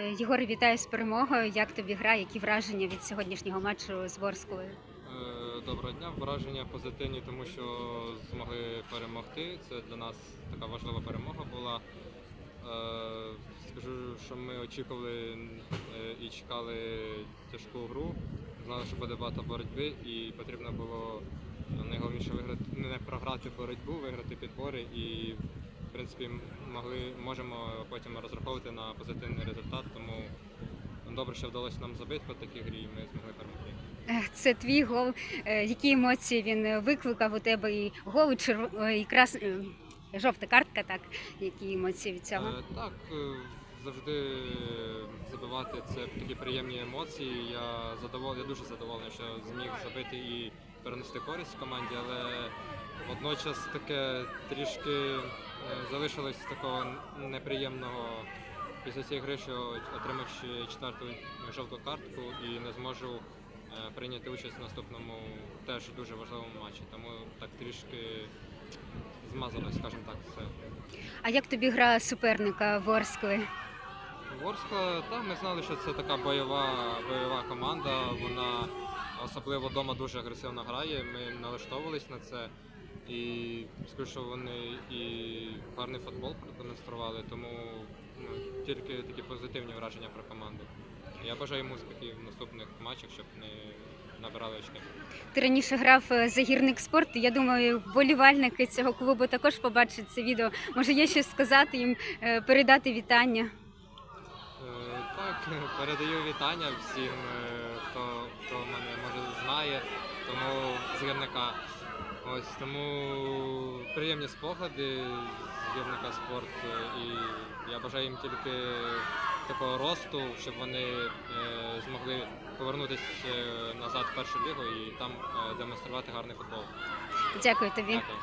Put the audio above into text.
Е, Єгор, вітаю з перемогою. Як тобі гра? Які враження від сьогоднішнього матчу з Ворсклою? Е, Доброго дня. Враження позитивні, тому що змогли перемогти. Це для нас така важлива перемога була. Е, Скажу, що ми очікували і чекали тяжку гру. Знали, що буде багато боротьби, і потрібно було найголовніше виграти не програти боротьбу, виграти підбори і принципі могли можемо потім розраховувати на позитивний результат. Тому добре, що вдалося нам забити по такій грі, і ми змогли перемогти. Е, Це твій гол. Е, Які емоції він викликав у тебе? І гол, і, черв... е, і крас... жовта картка, так? Які емоції від цього? Так, завжди забивати це такі приємні емоції. Я задоволений, я дуже задоволений, що зміг забити і перенести користь команді, але водночас таке трішки е, залишилось такого неприємного після цієї гри, що отримавши четверту жовту картку і не зможу е, прийняти участь в наступному теж дуже важливому матчі. Тому так трішки змазалось, скажімо так, все. А як тобі гра суперника Ворскли? Ворскла, так, ми знали, що це така бойова, бойова команда. Вона особливо вдома дуже агресивно грає. Ми налаштовувались на це. І скажу, що вони і гарний футбол продемонстрували, тому ну, тільки такі позитивні враження про команду. Я бажаю їм успіхів в наступних матчах, щоб не набирали очки. Ти раніше грав е, за гірник спорт. Я думаю, вболівальники цього клубу також побачать це відео. Може, є щось сказати їм, е, передати вітання. Передаю вітання всім, е, хто, хто мене може знає, тому з гірника. Ось тому приємні спогади з гірника спорт. е, І я бажаю їм тільки такого росту, щоб вони е, змогли повернутися назад в першу лігу і там демонструвати гарний футбол. Дякую тобі. Дякую.